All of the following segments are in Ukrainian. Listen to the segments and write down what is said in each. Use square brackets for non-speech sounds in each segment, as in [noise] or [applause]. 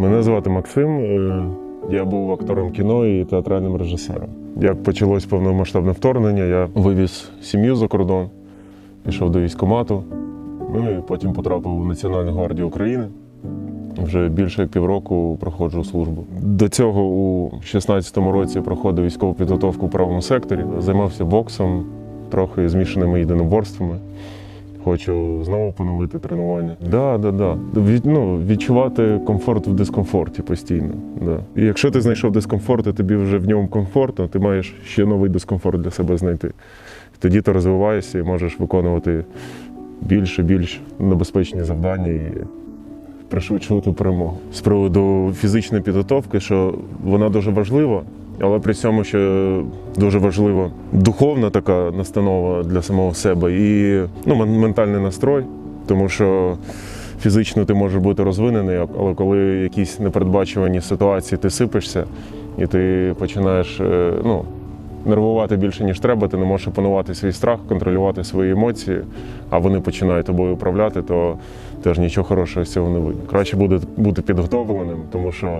Мене звати Максим. е, Я був актором кіно і театральним режисером. Як почалось повномасштабне вторгнення, я вивіз сім'ю за кордон, пішов до військкомату, ну і потім потрапив у Національну гвардію України. Вже більше як півроку проходжу службу. До цього у 16-му році проходив військову підготовку в правому секторі, займався боксом, трохи змішаними єдиноборствами. Хочу знову поновити тренування. Да, да, да. Від, ну, відчувати комфорт в дискомфорті постійно. Да. І якщо ти знайшов дискомфорт, і тобі вже в ньому комфортно, ти маєш ще новий дискомфорт для себе знайти. Тоді ти розвиваєшся і можеш виконувати більше, більш небезпечні завдання і пришвидшувати перемогу. З приводу фізичної підготовки, що вона дуже важлива, але при цьому ще дуже важлива духовна така настанова для самого себе і ну, ментальний настрой, тому що фізично ти можеш бути розвинений, але коли якісь непередбачувані ситуації ти сипишся і ти починаєш е, ну, нервувати більше, ніж треба, ти не можеш опанувати свій страх, контролювати свої емоції, а вони починають тобою управляти, то теж нічого хорошого з цього не вийде. Краще буде бути підготовленим, тому що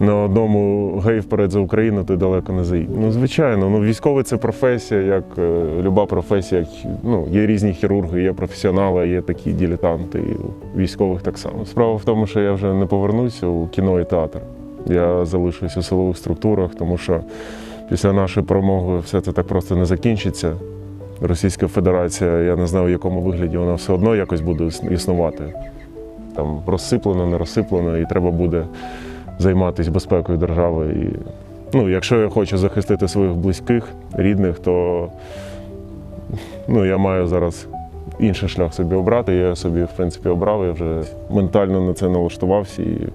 на одному гей вперед за Україну ти далеко не заїдеш. Ну, звичайно, ну військовий це професія, як е, люба професія. Ну, є різні хірурги, є професіонали, є такі дилетанти, і у військових так само. Справа в тому, що я вже не повернуся у кіно і театр. Я залишусь у силових структурах, тому що після нашої перемоги все це так просто не закінчиться. Російська Федерація, я не знаю, в якому вигляді вона все одно якось буде існувати. Там розсиплено, не розсиплено, і треба буде займатися безпекою держави. І, ну, якщо я хочу захистити своїх близьких, рідних, то ну, я маю зараз інший шлях собі обрати. Я собі, в принципі, обрав, я вже ментально на це налаштувався і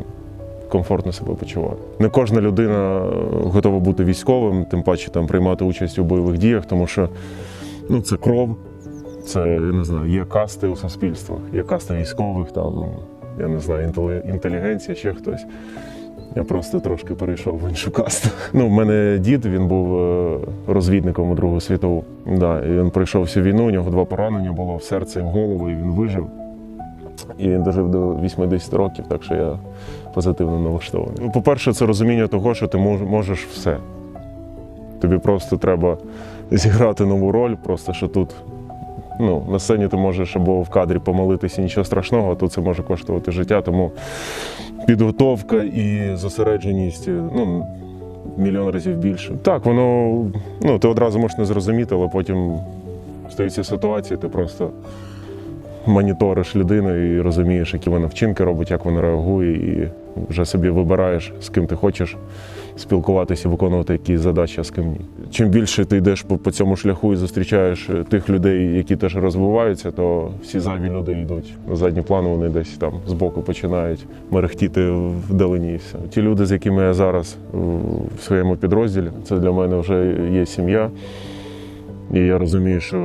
комфортно себе почуваю. Не кожна людина готова бути військовим, тим паче там приймати участь у бойових діях, тому що ну, це кров, це я не знаю, є касти у суспільствах, є каста військових, там, я не знаю, інтелігенція, ще хтось. Я просто трошки перейшов в іншу касту. [laughs] Ну, в мене дід він був е, розвідником у Другу світову. Да, і він пройшов всю війну, у нього два поранення було в серце в голову, і він вижив. І він дожив до 80 років, так що я позитивно налаштований. Ну, По-перше, це розуміння того, що ти мож- можеш все. Тобі просто треба зіграти нову роль, просто що тут ну, на сцені ти можеш або в кадрі помолитися, нічого страшного, а тут це може коштувати життя. Тому підготовка і зосередженість ну, мільйон разів більше. Так, воно ну, ти одразу можеш не зрозуміти, але потім стаються ситуації, ти просто моніториш людину і розумієш, які вона вчинки робить, як вона реагує, і вже собі вибираєш, з ким ти хочеш спілкуватися, виконувати якісь задачі, а з ким ні. Чим більше ти йдеш по, по цьому шляху і зустрічаєш е, тих людей, які теж розвиваються, то всі зайві люди йдуть на задній план, вони десь там збоку починають мерехтіти вдалині. І все. Ті люди, з якими я зараз в своєму підрозділі, це для мене вже є сім'я. І я розумію, що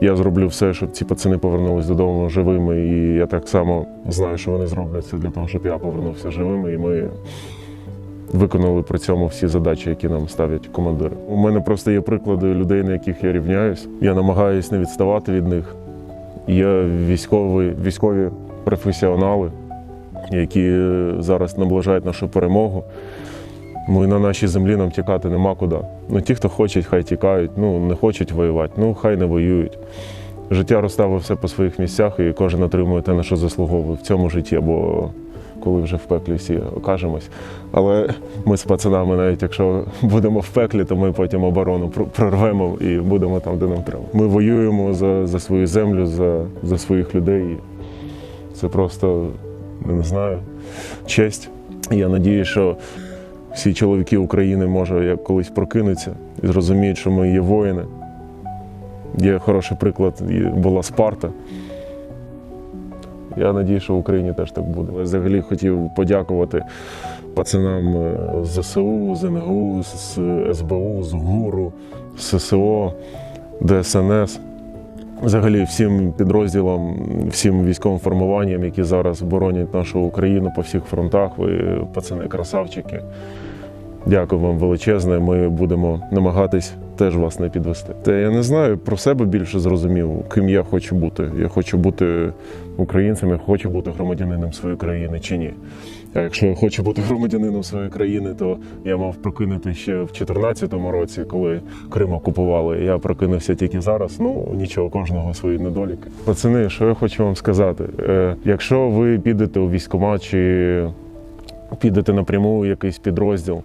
я зроблю все, щоб ці пацани повернулись додому живими. І я так само знаю, що вони зроблять це для того, щоб я повернувся живими. І ми виконали при цьому всі задачі, які нам ставлять командири. У мене просто є приклади людей, на яких я рівняюсь. Я намагаюся не відставати від них. Є військові, військові професіонали, які зараз наближають нашу перемогу. Ми на нашій землі нам тікати нема куди. Ну, ті, хто хочуть, хай тікають, ну не хочуть воювати, ну хай не воюють. Життя розставив все по своїх місцях, і кожен отримує те, на що заслуговує в цьому житті, або коли вже в пеклі всі окажемось. Але ми з пацанами, навіть якщо будемо в пеклі, то ми потім оборону прорвемо і будемо там, де нам треба. Ми воюємо за, за свою землю, за, за своїх людей. Це просто не знаю, честь. Я надію, що всі чоловіки України може як колись прокинуться і зрозуміють, що ми є воїни. Є хороший приклад, була Спарта. Я надію, що в Україні теж так буде. Я взагалі хотів подякувати пацанам е, з ЗСУ, з НГУ, з СБУ, з ГУРу, ССО, ДСНС. Взагалі всім підрозділам, всім військовим формуванням, які зараз боронять нашу Україну по всіх фронтах. Ви пацани красавчики. Дякую вам величезне. Ми будемо намагатись теж вас не підвести. Та я не знаю про себе більше зрозумів, ким я хочу бути. Я хочу бути українцем, я хочу бути громадянином своєї країни чи ні. А якщо я хочу бути громадянином своєї країни, то я мав прокинути ще в 2014 році, коли Крим окупували. Я прокинувся тільки зараз. Ну нічого, кожного свої недоліки. Пацани, що я хочу вам сказати? Е, якщо ви підете у військкомат чи підете напряму у якийсь підрозділ,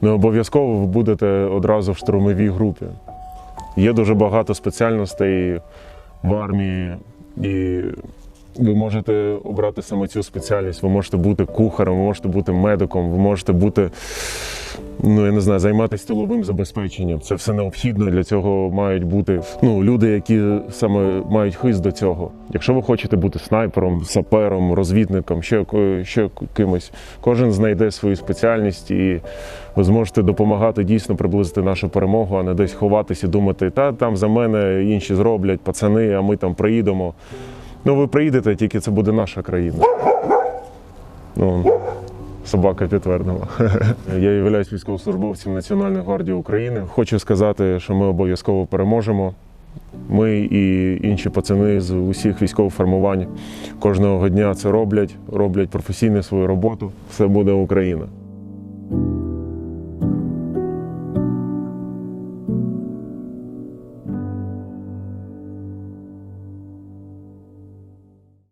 не обов'язково ви будете одразу в штурмовій групі. Є дуже багато спеціальностей в армії, і ви можете обрати саме цю спеціальність. Ви можете бути кухарем, ви можете бути медиком, ви можете бути, ну я не знаю, займатися тиловим забезпеченням. Це все необхідно. Для цього мають бути ну, люди, які саме мають хист до цього. Якщо ви хочете бути снайпером, сапером, розвідником, ще, ще кимось, кожен знайде свою спеціальність і ви зможете допомагати дійсно приблизити нашу перемогу, а не десь ховатися і думати, та там за мене інші зроблять, пацани, а ми там приїдемо. Ну, ви приїдете, тільки це буде наша країна. Ну, собака підтвердила. [laughs] Я являюсь військовослужбовцем Національної гвардії України. Хочу сказати, що ми обов'язково переможемо. Ми і інші пацани з усіх військових формувань кожного дня це роблять, роблять професійно свою роботу. Все буде Україна.